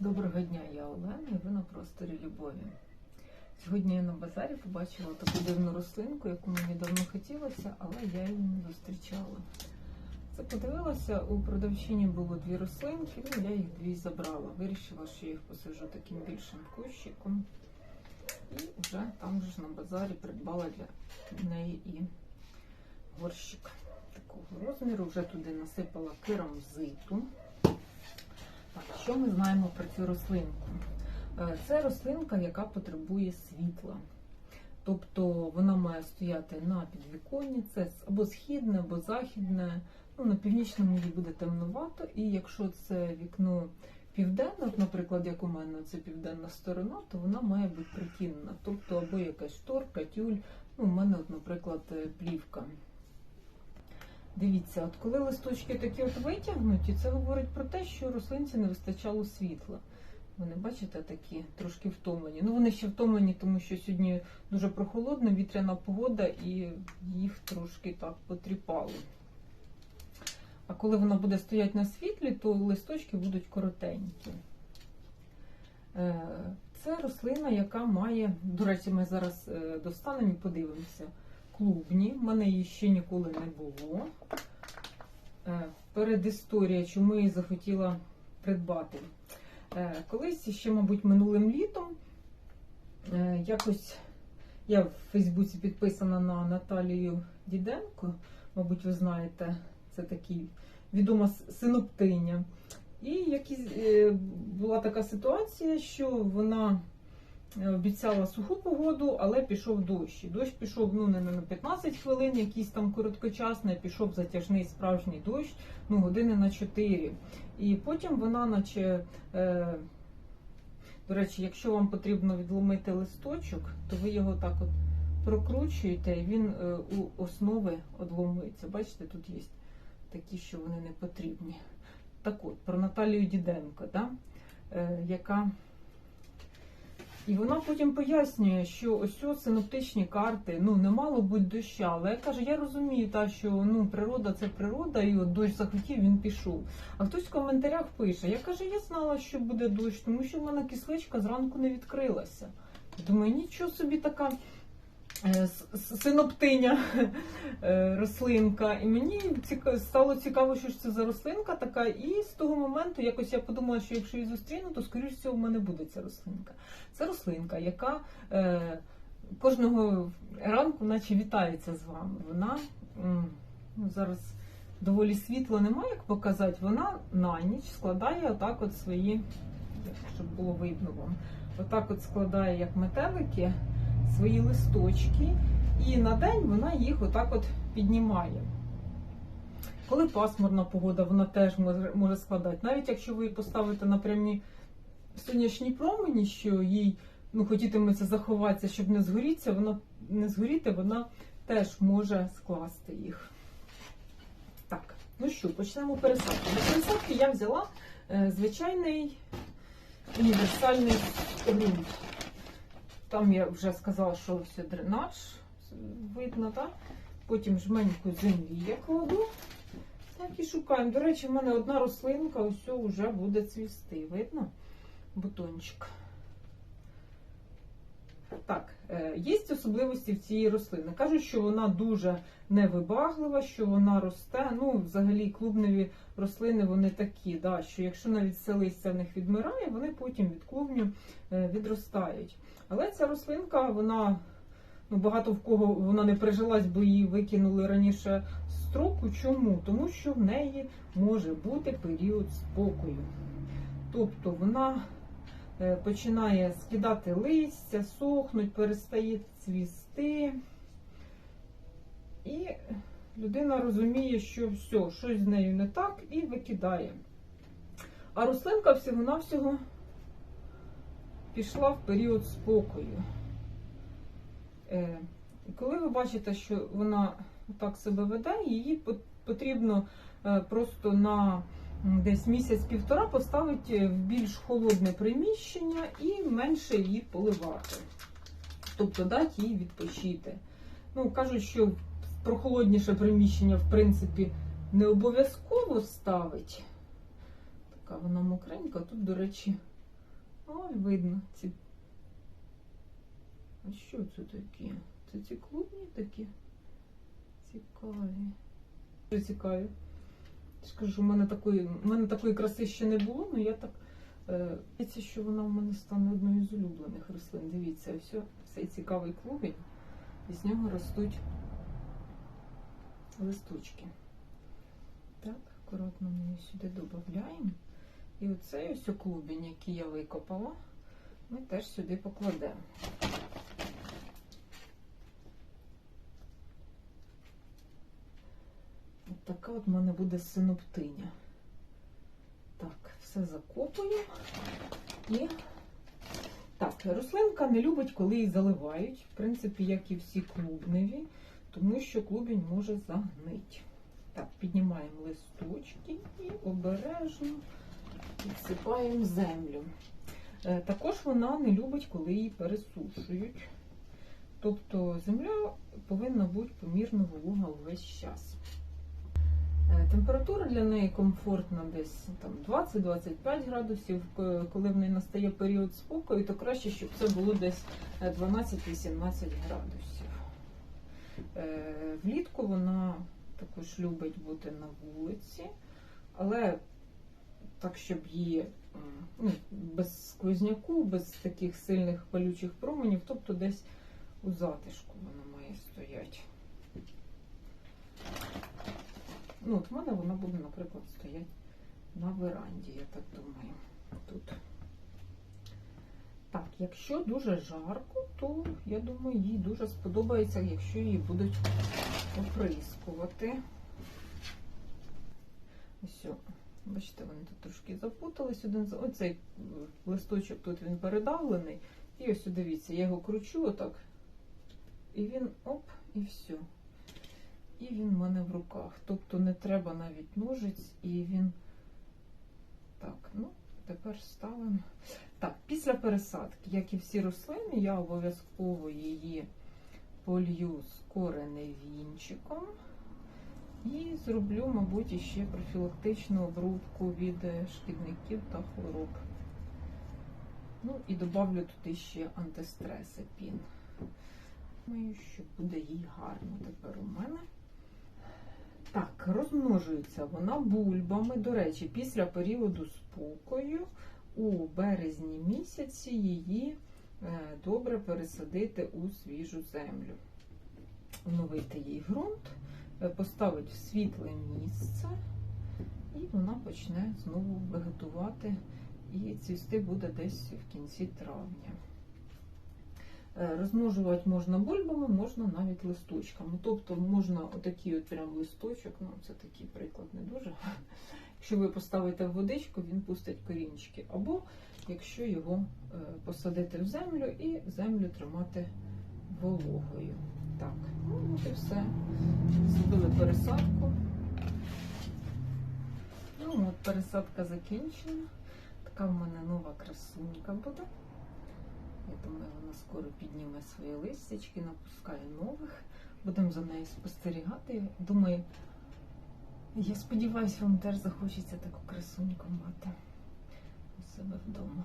Доброго дня, я Олена і ви на просторі любові. Сьогодні я на базарі побачила таку дивну рослинку, яку мені давно хотілося, але я її не зустрічала. Це подивилася, у продавчині було дві рослинки, ну я їх дві забрала. Вирішила, що їх посажу таким більшим кущиком. І вже там же ж на базарі придбала для неї і горщик такого розміру. Вже туди насипала керамзиту. Що ми знаємо про цю рослинку? Е, Це рослинка, яка потребує світла. Тобто вона має стояти на підвіконні, це або східне, або західне. Ну, на північному їй буде темнувато, і якщо це вікно південне, наприклад, як у мене це південна сторона, то вона має бути прикинена. Тобто або якась шторка, тюль. Ну, у мене, наприклад, е, плівка. Дивіться, от коли листочки такі от витягнуті, це говорить про те, що рослинці не вистачало світла. Вони, бачите, такі трошки втомлені. Ну, вони ще втомлені, тому що сьогодні дуже прохолодна, вітряна погода, і їх трошки так потріпало. А коли вона буде стояти на світлі, то листочки будуть коротенькі. Е, Це рослина, яка має, до речі, ми зараз е, достанемо і подивимося. Клубні, в мене її ще ніколи не було. Е, Передісторія, чому я захотіла придбати. Е, Колись ще, мабуть, минулим літом е, якось я в Фейсбуці підписана на Наталію Діденко, мабуть, ви знаєте, це такий відома синоптиня. І якісь, була така ситуація, що вона обіцяла суху погоду, але пішов дощ. Дощ пішов ну, не на 15 хвилин, якийсь там короткочасний, пішов затяжний справжній дощ, ну, години на 4. І потім вона, наче, е, до речі, якщо вам потрібно відломити листочок, то ви його так от прокручуєте, і він е, у основи одломується. Бачите, тут є такі, що вони не потрібні. Так от, про Наталію Діденко, да? е, яка. І вона потім пояснює, що ось синоптичні карти, ну не мало бути доща. Але я кажу, я розумію, та, що ну, природа це природа, і от дощ захотів, він пішов. А хтось в коментарях пише: я каже, я знала, що буде дощ, тому що в мене кисличка зранку не відкрилася. Думаю, нічого собі така синоптиня е, рослинка. І мені стало цікаво, що ж це за рослинка така. І з того моменту якось я подумала, що якщо її зустріну, то скоріш всього в мене буде ця рослинка. Це рослинка, яка е, кожного ранку, наче вітається з вами. Вона ну, зараз доволі світло немає, як показати. Вона на ніч складає отак от свої, щоб було видно вам. Отак от складає, як метелики, свої листочки, і на день вона їх отак от піднімає. Коли пасмурна погода, вона теж може, складати. Навіть якщо ви її поставите на прямі сонячні промені, що їй ну, хотітиметься заховатися, щоб не згоріться, вона не згоріти, вона теж може скласти їх. Так, ну що, почнемо пересадку. Для пересадки я взяла е, звичайний універсальний ґрунт. Там я вже сказала, що все дренаж видно, так? Потім жменьку землі я кладу. Так і шукаємо. До речі, в мене одна рослинка, ось вже буде цвісти. Видно? Бутончик. Так, е, є особливості в цієї рослини. Кажуть, що вона дуже невибаглива, що вона росте. Ну, взагалі, клубневі рослини вони такі, да, що якщо навіть все листя в них відмирає, вони потім від клубню е, відростають. Але ця рослинка, вона ну, багато в кого вона не прижилась, бо її викинули раніше з строку. Чому? Тому що в неї може бути період спокою. Тобто вона починає скидати листя, сохнуть, перестає цвісти. І людина розуміє, що все, щось з нею не так, і викидає. А рослинка всього-навсього пішла в період спокою. Е, коли ви бачите, що вона так себе веде, її потрібно е, просто на десь місяць-півтора поставити в більш холодне приміщення і менше її поливати. Тобто дати їй відпочити. Ну, кажуть, що прохолодніше приміщення, в принципі, не обов'язково ставить. Така вона мокренька. Тут, до речі, Ой, видно ці. А що це таке? Це ці клубні такі? Цікаві. Дуже цікаві. Я ж кажу, у мене такої, у мене такої краси ще не було, але я так. Е, Здається, що вона в мене стане одною з улюблених рослин. Дивіться, ось цей цікавий клубень, і з нього ростуть листочки. Так, акуратно ми її сюди додаємо. І оцей ось клубень, який я викопала, ми теж сюди покладемо. Така от в мене буде синоптиня. Так, все закопую. І так, рослинка не любить, коли її заливають, в принципі, як і всі клубневі, тому що клубень може загнити. Так, піднімаємо листочки і обережно підсипаємо землю. Е, Також вона не любить, коли її пересушують. Тобто земля повинна бути помірно волога увесь час. Е, Температура для неї комфортна десь там 20-25 градусів. Коли в неї настає період спокою, то краще, щоб це було десь е, 12-18 градусів. Е, Влітку вона також любить бути на вулиці, але так, щоб її ну, без сквозняку, без таких сильних палючих променів, тобто десь у затишку вона має стояти. Ну, от в мене вона буде, наприклад, стояти на веранді, я так думаю. Тут. Так, якщо дуже жарко, то я думаю, їй дуже сподобається, якщо її будуть оприскувати. Ось, бачите, вони тут трошки запутались один за оцей листочок тут він передавлений. І ось дивіться, я його кручу отак. І він оп, і все. І він в мене в руках. Тобто не треба навіть ножиць, і він. Так, ну, тепер ставимо. Так, після пересадки, як і всі рослини, я обов'язково її полью з кореневінчиком. І зроблю, мабуть, іще профілактичну обробку від е, шкідників та хвороб. Ну і додавлю туди ще антистреси пін. Думаю, що буде їй гарно тепер у мене. Так, розмножується вона бульбами. До речі, після періоду спокою у березні місяці її е, добре пересадити у свіжу землю. Оновити їй ґрунт, е, поставити в світле місце, і вона почне знову вегетувати і цвісти буде десь в кінці травня. Е, Розмножувати можна бульбами, можна навіть листочками. Тобто можна отакий от прям листочок, ну це такий приклад не дуже. Якщо ви поставите в водичку, він пустить корінчики. Або якщо його е, посадити в землю і землю тримати вологою. Так, ну от і все. Зробили пересадку. Ну, от пересадка закінчена. Така в мене нова красунька буде. Я думаю, вона скоро підніме свої листячки, напускає нових. Будемо за нею спостерігати. Думаю, я сподіваюся, вам теж захочеться таку красуньку мати у себе вдома.